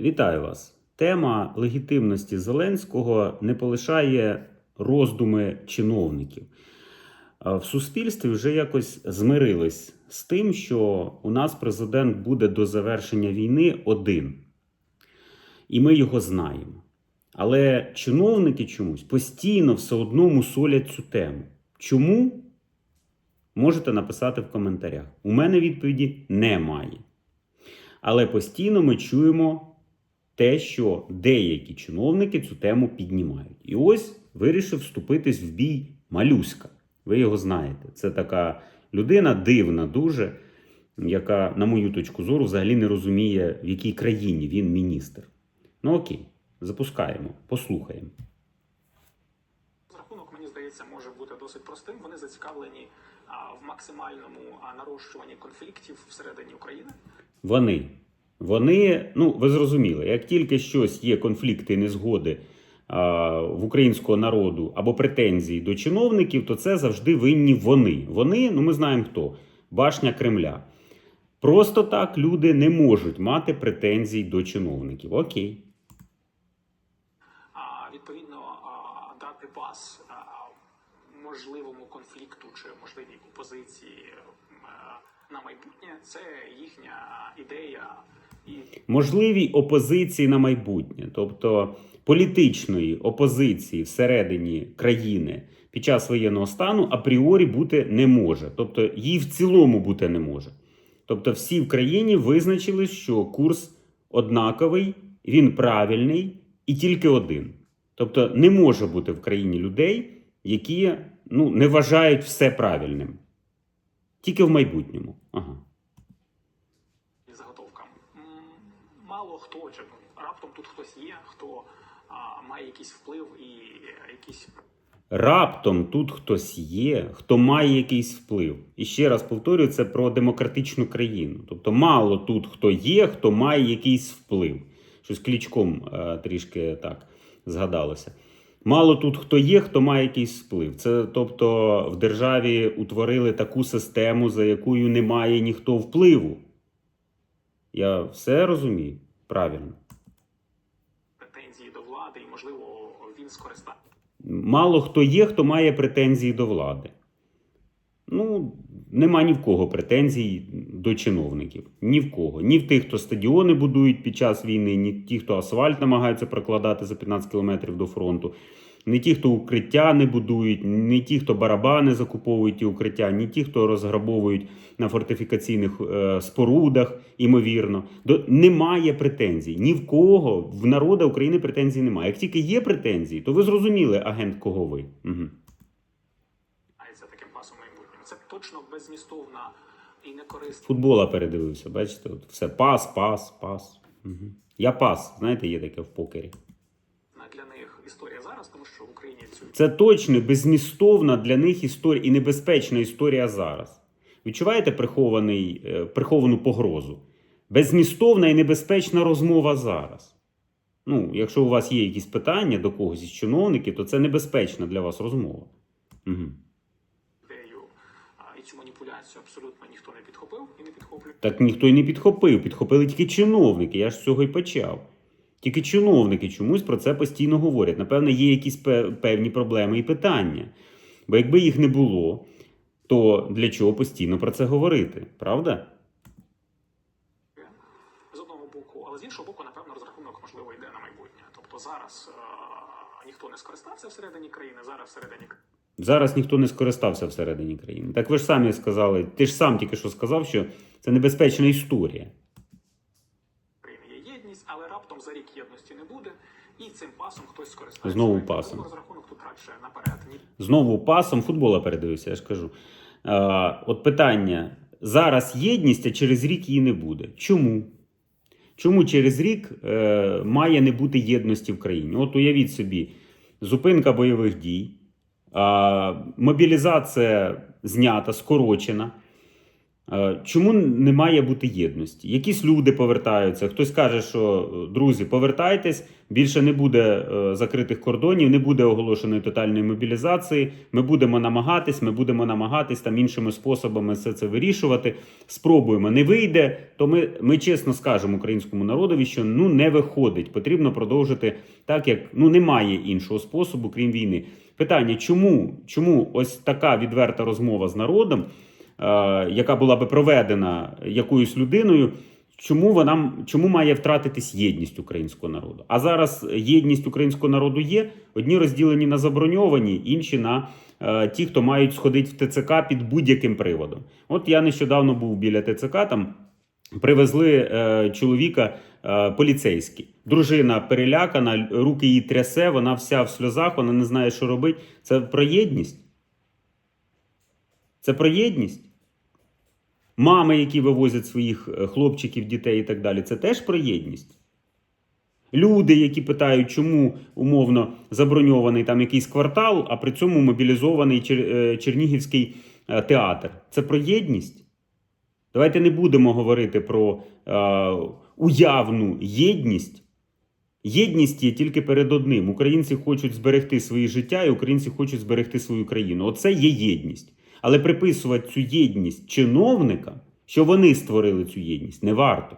Вітаю вас! Тема легітимності Зеленського не полишає роздуми чиновників. В суспільстві вже якось змирились з тим, що у нас президент буде до завершення війни один. І ми його знаємо. Але чиновники чомусь постійно все одно мусолять цю тему. Чому? Можете написати в коментарях. У мене відповіді немає. Але постійно ми чуємо те, що деякі чиновники цю тему піднімають. І ось вирішив вступитись в бій Малюська. Ви його знаєте. Це така людина дивна, дуже, яка, на мою точку зору, взагалі не розуміє, в якій країні він міністр. Ну окей, запускаємо, послухаємо. Рахунок, мені здається, може бути досить простим. Вони зацікавлені в максимальному нарощуванні конфліктів всередині України. Вони. Вони, ну ви зрозуміли, як тільки щось є конфлікти, незгоди а, в українського народу або претензії до чиновників, то це завжди винні вони. Вони, ну ми знаємо хто, башня Кремля. Просто так люди не можуть мати претензій до чиновників. Окей. А відповідно а, дати пас а, можливому конфлікту чи можливій опозиції а, на майбутнє це їхня ідея і можливій опозиції на майбутнє, тобто політичної опозиції всередині країни під час воєнного стану апріорі бути не може. Тобто її в цілому бути не може. Тобто, всі в країні визначили, що курс однаковий, він правильний і тільки один. Тобто не може бути в країні людей, які ну, не вважають все правильним. Тільки в майбутньому. Ага. і заготовкам. М, Мало хто чи ну, раптом тут хтось є, хто а, має якийсь вплив і якісь Раптом тут хтось є, хто має якийсь вплив. І ще раз повторюю, це про демократичну країну. Тобто, мало тут хто є, хто має якийсь вплив. Щось клічком е, трішки так згадалося. Мало тут хто є, хто має якийсь вплив. Це тобто в державі утворили таку систему, за якою немає ніхто впливу. Я все розумію правильно. претензії до влади, і можливо він скористає. Мало хто є, хто має претензії до влади. Ну, нема ні в кого претензій до чиновників. Ні в кого. Ні в тих, хто стадіони будують під час війни, ні ті, хто асфальт намагаються прокладати за 15 кілометрів до фронту, не ті, хто укриття не будують, не ті, хто барабани закуповують ті укриття, ні ті, хто розграбовують на фортифікаційних е, спорудах, імовірно. До, немає претензій. Ні в кого в народу України претензій немає. Як тільки є претензії, то ви зрозуміли, агент, кого ви. Угу. займається таким пасом майбутнім. Це точно беззмістовна і не корисна Футбола передивився, бачите, от все пас, пас, пас. Угу. Я пас, знаєте, є таке в покері. для них історія зараз, тому що в Україні цю Це точно беззмістовна для них історія і небезпечна історія зараз. Відчуваєте прихований, е, приховану погрозу? Беззмістовна і небезпечна розмова зараз. Ну, якщо у вас є якісь питання до когось із чиновників, то це небезпечна для вас розмова. Угу. і цю маніпуляцію абсолютно ніхто не підхопив і не підхоплює. Так ніхто й не підхопив, підхопили тільки чиновники. Я ж з цього й почав. Тільки чиновники чомусь про це постійно говорять. Напевно, є якісь певні проблеми і питання. Бо якби їх не було, то для чого постійно про це говорити? Правда? з одного боку, але з іншого боку, напевно, розрахунок можливо йде на майбутнє. Тобто зараз е, ніхто не скористався всередині країни, зараз всередині Зараз ніхто не скористався всередині країни. Так ви ж самі сказали, ти ж сам тільки що сказав, що це небезпечна історія. країни є єдність, але раптом за рік єдності не буде, і цим пасом хтось скористається. Знову пасом. розрахунок тут радше наперед. Знову пасом футбола передивився, я ж кажу. А, от питання: зараз єдність, а через рік її не буде. Чому? Чому через рік е, має не бути єдності в країні? От уявіть собі, зупинка бойових дій, а, мобілізація знята, скорочена. Е, Чому не має бути єдності? Якісь люди повертаються. Хтось каже, що е, друзі, повертайтесь, більше не буде е, закритих кордонів, не буде оголошеної тотальної мобілізації. Ми будемо намагатись, ми будемо намагатись там іншими способами все це вирішувати. Спробуємо. Не вийде, то ми, ми чесно скажемо українському народові, що ну не виходить. Потрібно продовжити так, як ну немає іншого способу, крім війни. Питання: чому, чому ось така відверта розмова з народом? Е, яка була би проведена якоюсь людиною, чому вона чому має втратитись єдність українського народу? А зараз єдність українського народу є. Одні розділені на заброньовані, інші на е, ті, хто мають сходити в ТЦК під будь-яким приводом. От я нещодавно був біля ТЦК там. Привезли е, чоловіка е, поліцейський. Дружина перелякана, руки її трясе, вона вся в сльозах, вона не знає, що робити. Це про єдність. Це про єдність. Мами, які вивозять своїх е, хлопчиків, дітей і так далі, це теж про єдність. Люди, які питають, чому умовно заброньований там якийсь квартал, а при цьому мобілізований Чер- е, Чернігівський е, театр. Це про єдність. Давайте не будемо говорити про е, уявну єдність. Єдність є тільки перед одним. Українці хочуть зберегти свої життя, і українці хочуть зберегти свою країну. Оце є єдність. Але приписувати цю єдність чиновникам, що вони створили цю єдність, не варто.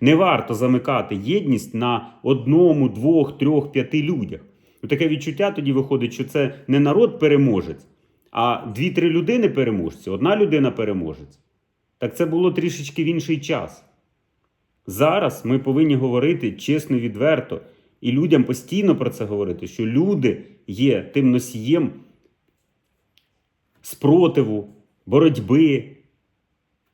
Не варто замикати єдність на одному, двох, трьох, п'яти людях. Ну, Таке відчуття тоді виходить, що це не народ переможець, а дві-три людини переможці, одна людина переможець. Так це було трішечки в інший час. Зараз ми повинні говорити чесно відверто, і людям постійно про це говорити, що люди є тим носієм спротиву, боротьби,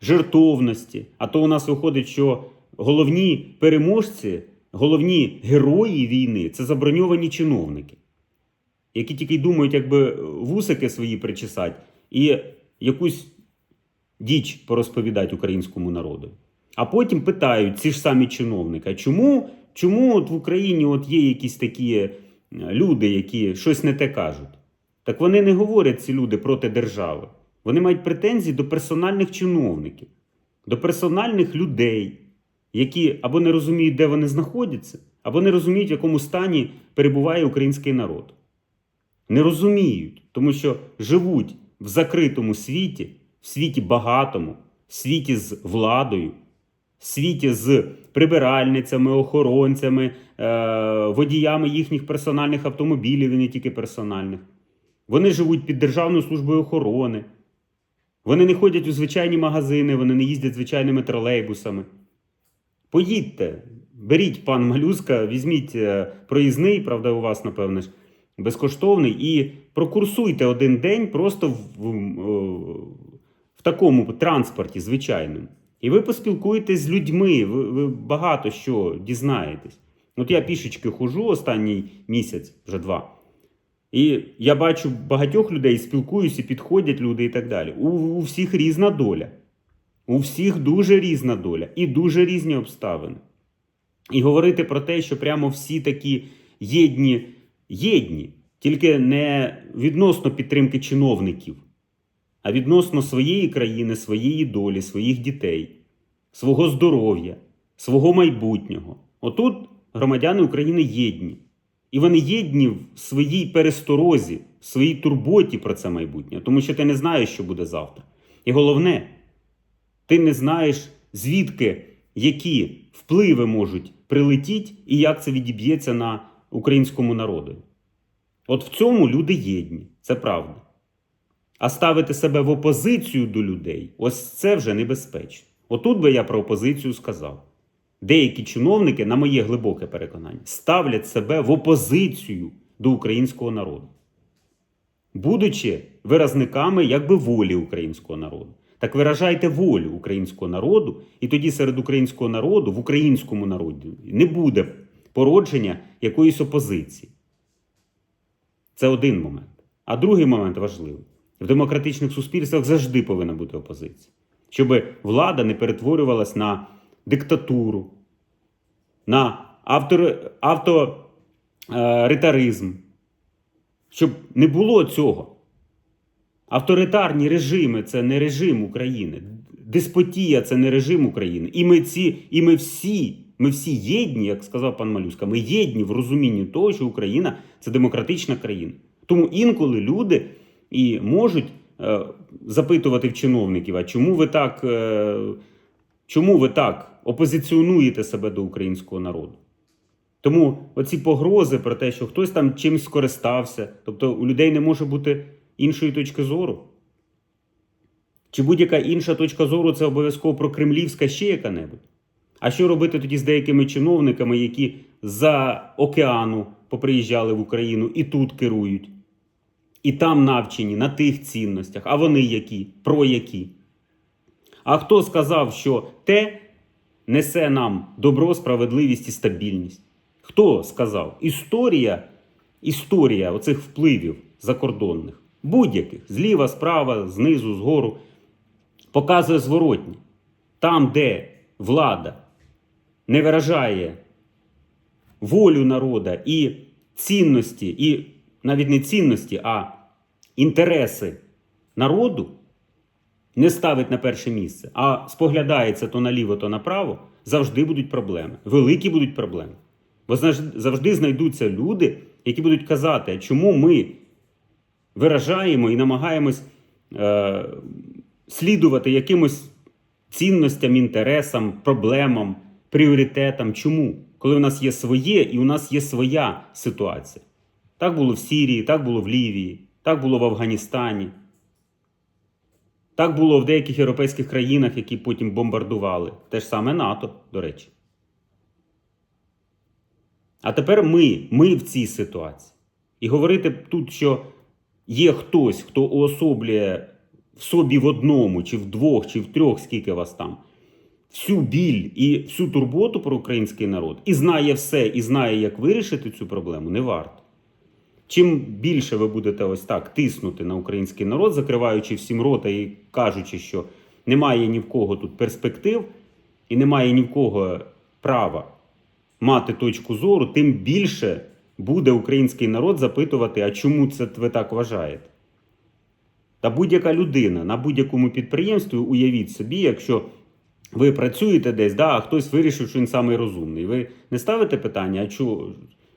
жертовності. А то у нас виходить, що головні переможці, головні герої війни це заброньовані чиновники, які тільки й думають, якби вусики свої причесати і якусь діч порозповідати українському народу. А потім питають ці ж самі чиновники, чому, чому от в Україні от є якісь такі е, люди, які щось не те кажуть? Так вони не говорять ці люди проти держави. Вони мають претензії до персональних чиновників, до персональних людей, які або не розуміють, де вони знаходяться, або не розуміють, в якому стані перебуває український народ. Не розуміють, тому що живуть в закритому світі, в світі багатому, в світі з владою, в світі з прибиральницями, охоронцями, е- водіями їхніх персональних автомобілів і не тільки персональних. Вони живуть під Державною службою охорони. Вони не ходять у звичайні магазини, вони не їздять звичайними тролейбусами. Поїдьте, беріть пан Малюска, візьміть е, проїзний, правда, у вас, напевне ж, безкоштовний, і прокурсуйте один день просто в, в, в такому транспорті звичайному. І ви поспілкуєтесь з людьми, ви, ви багато що дізнаєтесь. От я пішечки хожу останній місяць, вже два. І я бачу багатьох людей, спілкуюся, підходять люди і так далі. У, у всіх різна доля. У всіх дуже різна доля і дуже різні обставини. І говорити про те, що прямо всі такі єдні, єдні, тільки не відносно підтримки чиновників, а відносно своєї країни, своєї долі, своїх дітей, свого здоров'я, свого майбутнього. Отут громадяни України єдні. І вони єдні в своїй пересторозі, в своїй турботі про це майбутнє, тому що ти не знаєш, що буде завтра. І головне, ти не знаєш, звідки які впливи можуть прилетіти і як це відіб'ється на українському народу. От в цьому люди єдні, це правда. А ставити себе в опозицію до людей ось це вже небезпечно. Отут би я про опозицію сказав. Деякі чиновники, на моє глибоке переконання, ставлять себе в опозицію до українського народу, будучи виразниками якби волі українського народу. Так виражайте волю українського народу, і тоді серед українського народу, в українському народі, не буде породження якоїсь опозиції. Це один момент. А другий момент важливий: в демократичних суспільствах завжди повинна бути опозиція, щоб влада не перетворювалась на диктатуру, на автор, авторитаризм, щоб не було цього. Авторитарні режими це не режим України. деспотія це не режим України. І ми ці, і ми всі, ми всі єдні, як сказав пан Малюська, ми єдні в розумінні того, що Україна це демократична країна. Тому інколи люди і можуть е, запитувати в чиновників, а чому ви так, е, чому ви так опозиціонуєте себе до українського народу? Тому оці погрози про те, що хтось там чимось скористався, тобто у людей не може бути іншої точки зору. Чи будь-яка інша точка зору це обов'язково прокремлівська ще яка-небудь? А що робити тоді з деякими чиновниками, які за океану поприїжджали в Україну і тут керують, і там навчені на тих цінностях, а вони які, про які? А хто сказав, що те несе нам добро, справедливість і стабільність? Хто сказав? Історія, історія оцих впливів закордонних, будь-яких, зліва, справа, знизу, згору, показує зворотні. Там, де влада не виражає волю народа і цінності, і навіть не цінності, а інтереси народу, не ставить на перше місце, а споглядається то наліво, то направо, завжди будуть проблеми. Великі будуть проблеми. Бо завжди знайдуться люди, які будуть казати, чому ми виражаємо і намагаємось е, слідувати якимось цінностям, інтересам, проблемам, пріоритетам. Чому? Коли у нас є своє і у нас є своя ситуація. Так було в Сірії, так було в Лівії, так було в Афганістані. Так було в деяких європейських країнах, які потім бомбардували. Те ж саме НАТО, до речі. А тепер ми, ми в цій ситуації. І говорити тут, що є хтось, хто уособлює в собі в одному, чи в двох, чи в трьох, скільки вас там, всю біль і всю турботу про український народ, і знає все, і знає, як вирішити цю проблему, не варто. Чим більше ви будете ось так тиснути на український народ, закриваючи всім рота і кажучи, що немає ні в кого тут перспектив, і немає ні в кого права мати точку зору, тим більше буде український народ запитувати, а чому це ви так вважаєте? Та будь-яка людина на будь-якому підприємстві, уявіть собі, якщо ви працюєте десь, да, а хтось вирішив, що він самий розумний. Ви не ставите питання, а чого,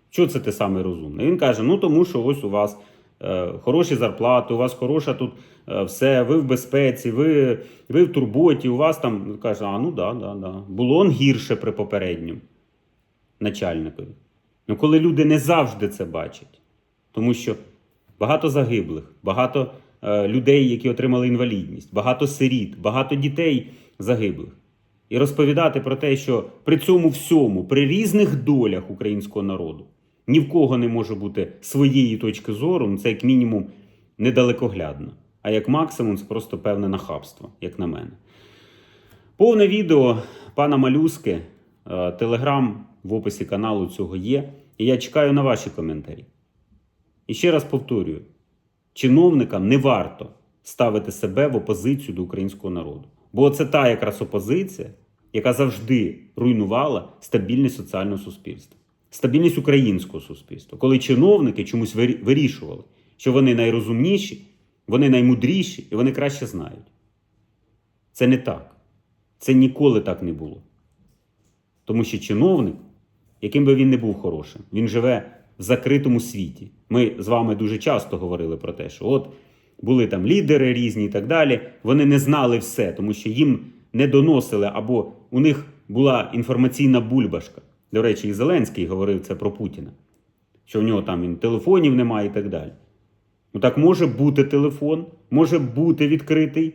що це ти самий розумний? Він каже: ну тому що ось у вас е, хороші зарплати, у вас хороша тут е, все, ви в безпеці, ви, ви в турботі, у вас там каже, а ну да, да, да. Було он гірше при попередньому начальникові. Ну, коли люди не завжди це бачать, тому що багато загиблих, багато е, людей, які отримали інвалідність, багато сиріт, багато дітей загиблих. І розповідати про те, що при цьому всьому, при різних долях українського народу, ні в кого не може бути своєї точки зору, ну це як мінімум недалекоглядно. А як максимум, це просто певне нахабство, як на мене. Повне відео пана Малюски, е, телеграм в описі каналу цього є. І я чекаю на ваші коментарі. І ще раз повторюю: чиновникам не варто ставити себе в опозицію до українського народу. Бо це та якраз опозиція, яка завжди руйнувала стабільність соціального суспільства, стабільність українського суспільства, коли чиновники чомусь вирішували, що вони найрозумніші, вони наймудріші і вони краще знають. Це не так. Це ніколи так не було. Тому що чиновник, яким би він не був хорошим, він живе в закритому світі. Ми з вами дуже часто говорили про те, що от були там лідери різні і так далі. Вони не знали все, тому що їм не доносили, або у них була інформаційна бульбашка. До речі, і Зеленський говорив це про Путіна, що в нього там він телефонів немає і так далі. Ну так може бути телефон, може бути відкритий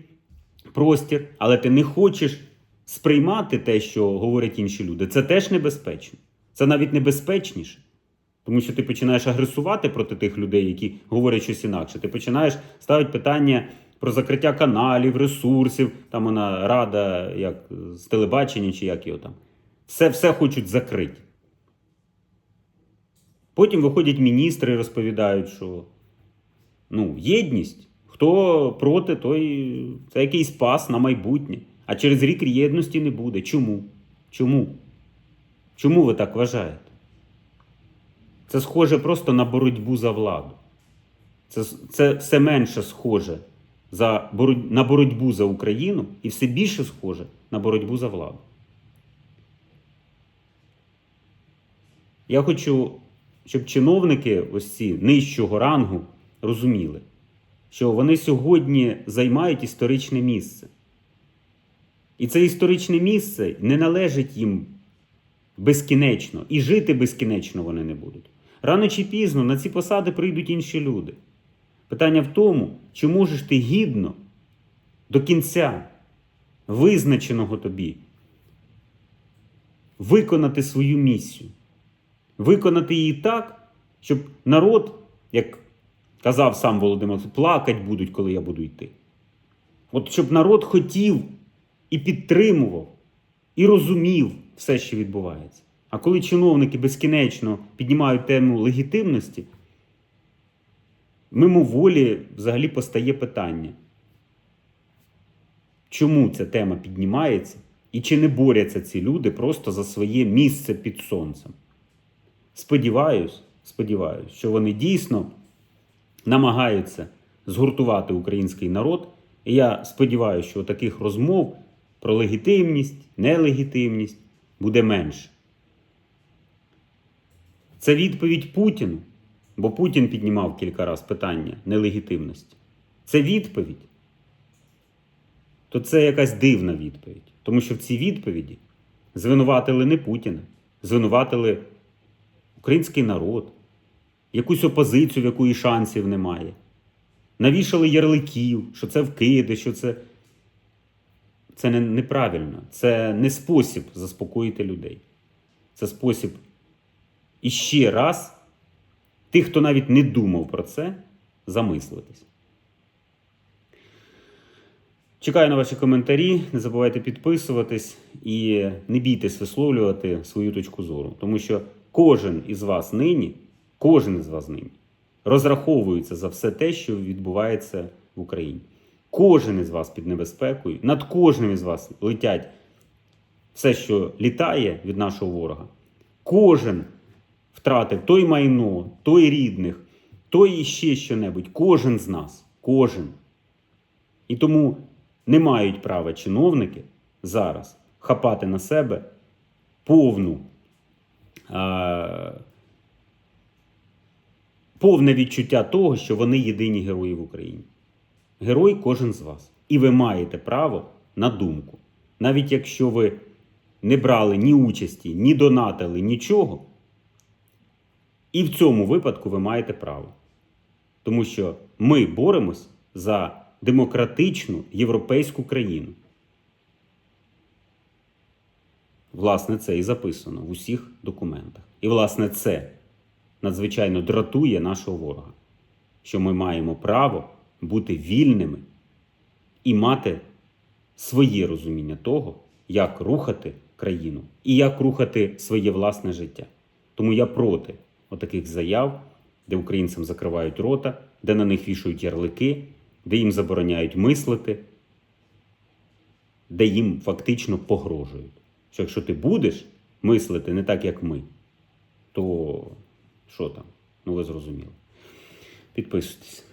простір, але ти не хочеш сприймати те, що говорять інші люди. Це теж небезпечно. Це навіть небезпечніше. Тому що ти починаєш агресувати проти тих людей, які говорять щось інакше. Ти починаєш ставити питання про закриття каналів, ресурсів. Там вона рада, як з телебачення, чи як його там. Все, все хочуть закрити. Потім виходять міністри і розповідають, що ну, єдність. Хто проти, той це якийсь пас на майбутнє. А через рік єдності не буде. Чому? Чому? Чому ви так вважаєте? Це схоже просто на боротьбу за владу. Це, це все менше схоже за на боротьбу за Україну і все більше схоже на боротьбу за владу. Я хочу, щоб чиновники ось ці нижчого рангу розуміли, що вони сьогодні займають історичне місце. І це історичне місце не належить їм безкінечно, і жити безкінечно вони не будуть. Рано чи пізно на ці посади прийдуть інші люди. Питання в тому, чи можеш ти гідно до кінця визначеного тобі виконати свою місію, виконати її так, щоб народ, як казав сам Володимир, плакать будуть, коли я буду йти. От щоб народ хотів і підтримував, і розумів все, що відбувається. А коли чиновники безкінечно піднімають тему легітимності, мимоволі взагалі постає питання, чому ця тема піднімається і чи не борються ці люди просто за своє місце під сонцем. Сподіваюсь, сподіваюсь, що вони дійсно намагаються згуртувати український народ. І я сподіваюся, що таких розмов про легітимність, нелегітимність буде менше. Це відповідь Путіну, бо Путін піднімав кілька разів питання нелегітимності. Це відповідь. То це якась дивна відповідь. Тому що в цій відповіді звинуватили не Путіна, звинуватили український народ, якусь опозицію, в якої шансів немає. Навішали ярликів, що це вкиди, що це. Це не, неправильно. Це не спосіб заспокоїти людей. Це спосіб іще раз тих, хто навіть не думав про це, замислитись. Чекаю на ваші коментарі. Не забувайте підписуватись і не бійтесь висловлювати свою точку зору. Тому що кожен із вас нині, кожен із вас нині розраховується за все те, що відбувається в Україні. Кожен із вас під небезпекою, над кожним із вас летять все, що літає від нашого ворога. Кожен втратив той майно, той рідних, той іще що-небудь. Кожен з нас. Кожен. І тому не мають права чиновники зараз хапати на себе повну, повне відчуття того, що вони єдині герої в Україні. Герой кожен з вас. І ви маєте право на думку. Навіть якщо ви не брали ні участі, ні донатили, нічого. І в цьому випадку ви маєте право. Тому що ми боремось за демократичну європейську країну. Власне, це і записано в усіх документах. І, власне, це надзвичайно дратує нашого ворога, що ми маємо право бути вільними і мати своє розуміння того, як рухати країну і як рухати своє власне життя. Тому я проти отаких заяв, де українцям закривають рота, де на них вішають ярлики, де їм забороняють мислити, де їм фактично погрожують. Що якщо ти будеш мислити не так, як ми, то що там? Ну ви зрозуміли. Підписуйтесь.